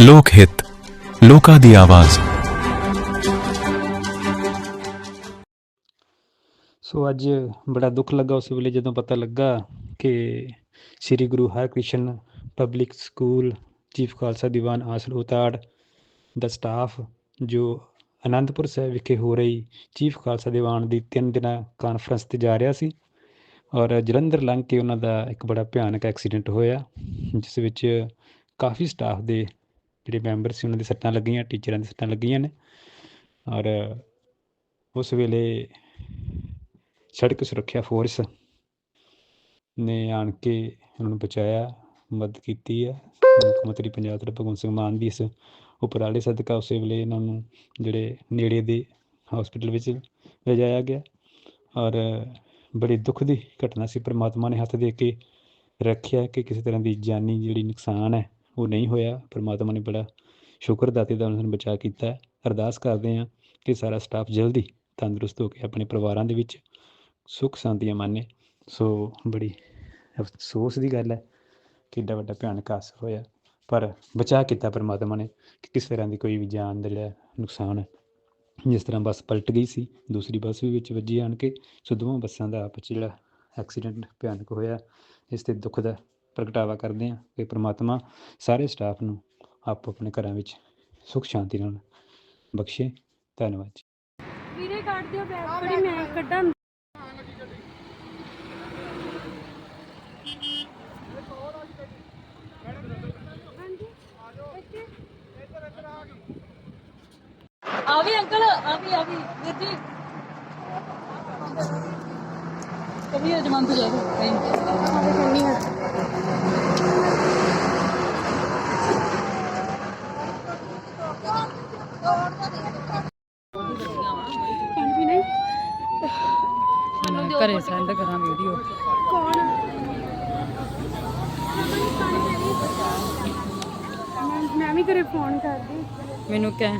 ਲੋਕ ਹਿੱਤ ਲੋਕਾਂ ਦੀ ਆਵਾਜ਼। ਸੋ ਅੱਜ ਬੜਾ ਦੁੱਖ ਲੱਗਾ ਉਸ ਵੇਲੇ ਜਦੋਂ ਪਤਾ ਲੱਗਾ ਕਿ Sri Guru Harkrishan public school chief Khalsa Diwan Asal Utar ਦਾ ਸਟਾਫ, ਜੋ ਅਨੰਦਪੁਰ ਸਾਹਿਬ ਵਿਖੇ ਹੋ ਰਹੀ ਚੀਫ ਖਾਲਸਾ ਦੀਵਾਨ ਦੀ ਤਿੰਨ ਦਿਨਾਂ ਕਾਨਫਰੰਸ ਤੇ ਜਾ ਰਿਹਾ ਸੀ ਔਰ ਜਲੰਧਰ ਲੰਘ ਕੇ ਉਹਨਾਂ ਦਾ ਇੱਕ ਬੜਾ ਭਿਆਨਕ ਐਕਸੀਡੈਂਟ ਹੋਇਆ, ਜਿਸ ਵਿੱਚ ਕਾਫੀ ਸਟਾਫ ਦੇ ਜਿਹੜੇ ਮੈਂਬਰ ਸੀ, ਉਹਨਾਂ ਦੇ ਸੱਟਾਂ ਲੱਗੀਆਂ, ਟੀਚਰਾਂ ਦੇ ਸੱਟਾਂ ਲੱਗੀਆਂ ਨੇ। ਔਰ ਉਸ ਵੇਲੇ ਸੜਕ ਸੁਰੱਖਿਆ ਫੋਰਸ ਨੇ ਆਣ ਕੇ ਉਹਨਾਂ ਨੂੰ ਬਚਾਇਆ, ਮਦਦ ਕੀਤੀ ਹੈ ਮੁੱਖ ਮੰਤਰੀ ਪੰਜਾਬ ਦਾ ਭਗਵੰਤ ਸਿੰਘ ਮਾਨ ਦੀ ਇਸ ਉਪਰਾਲੇ ਸਦਕਾ ਉਸੇ ਵੇਲੇ ਇਹਨਾਂ ਨੂੰ ਜਿਹੜੇ ਨੇੜੇ ਦੇ ਹਸਪੀਟਲ ਵਿੱਚ ਲਿਜਾਇਆ ਗਿਆ। ਔਰ ਬੜੀ ਦੁੱਖ ਦੀ ਘਟਨਾ ਸੀ, ਪ੍ਰਮਾਤਮਾ ਨੇ ਹੱਥ ਦੇ ਕੇ ਰੱਖਿਆ ਕਿ ਕਿਸੇ ਤਰ੍ਹਾਂ ਦੀ ਜਾਨੀ ਜਿਹੜੀ ਨੁਕਸਾਨ ਹੈ ਉਹ ਨਹੀਂ ਹੋਇਆ, ਪਰਮਾਤਮਾ ਨੇ ਬੜਾ ਸ਼ੁਕਰਦਾਤੇ ਦਾ ਉਹਨਾਂ ਨੂੰ ਬਚਾ ਕੀਤਾ ਅਰਦਾਸ ਕਰਦੇ ਹਾਂ ਕਿ ਸਾਰਾ ਸਟਾਫ ਜਲਦੀ ਤੰਦਰੁਸਤ ਹੋ ਕੇ ਆਪਣੇ ਪਰਿਵਾਰਾਂ ਦੇ ਵਿੱਚ ਸੁੱਖ ਸ਼ਾਂਤੀਆਂ ਮਾਨੇ। ਸੋ ਬੜੀ ਅਫਸੋਸ ਦੀ ਗੱਲ ਹੈ ਕਿ ਏਡਾ ਵੱਡਾ ਭਿਆਨਕ ਹਾਦਸਾ ਹੋਇਆ, ਪਰ ਬਚਾ ਕੀਤਾ ਪਰਮਾਤਮਾ ਨੇ ਕਿ ਕਿਸੇ ਤਰ੍ਹਾਂ ਦੀ ਕੋਈ ਵੀ ਜਾਨ ਦਾ ਜਿਹੜਾ ਨੁਕਸਾਨ ਹੈ। ਜਿਸ ਤਰ੍ਹਾਂ ਬੱਸ ਪਲਟ ਗਈ ਸੀ, ਦੂਸਰੀ ਬੱਸ ਵੀ ਵਿੱਚ ਵੱਜੀ ਆਣ ਕੇ, ਸੋ ਦੋਵਾਂ ਬੱਸਾਂ ਦਾ ਆਪਸ 'ਚ ਜਿਹੜਾ ਐਕਸੀਡੈਂਟ ਭਿਆਨਕ ਹੋਇਆ, ਇਸ ਤੇ ਦੁੱਖ ਦਾ ਪ੍ਰਗਟਾਵਾ ਕਰਦੇ ਹਾਂ ਕਿ ਪ੍ਰਮਾਤਮਾ ਸਾਰੇ ਸਟਾਫ ਨੂੰ ਆਪੋ ਆਪਣੇ ਘਰਾਂ ਵਿੱਚ ਸੁੱਖ ਸ਼ਾਂਤੀ ਨਾਲ ਬਖਸ਼ੇ। ਧੰਨਵਾਦ ਜੀ। ਵੀਰੇ, ਕੱਢ ਦਿਓ ਬੈਗ ਫੜੀ ਮੈਂ ਕੱਢਾਂ। ਆ ਵੀ ਅੰਕਲ, ਆ ਵੀ ਆ ਵੀ, ਵੀਰ ਜੀ। ਕभी ਅਜਮਾਨ ਤੋਂ ਜਾ ਕਹੀਂ ਘਰੇ ਸੈਂਡ ਕਰਾਂ ਵੀਡੀਓ ਕੌਣ? ਮੈਂ- ਮੈਂ ਵੀ ਘਰੇ ਫੋਨ ਕਰਦੀ। ਮੈਨੂੰ ਕਹਿ।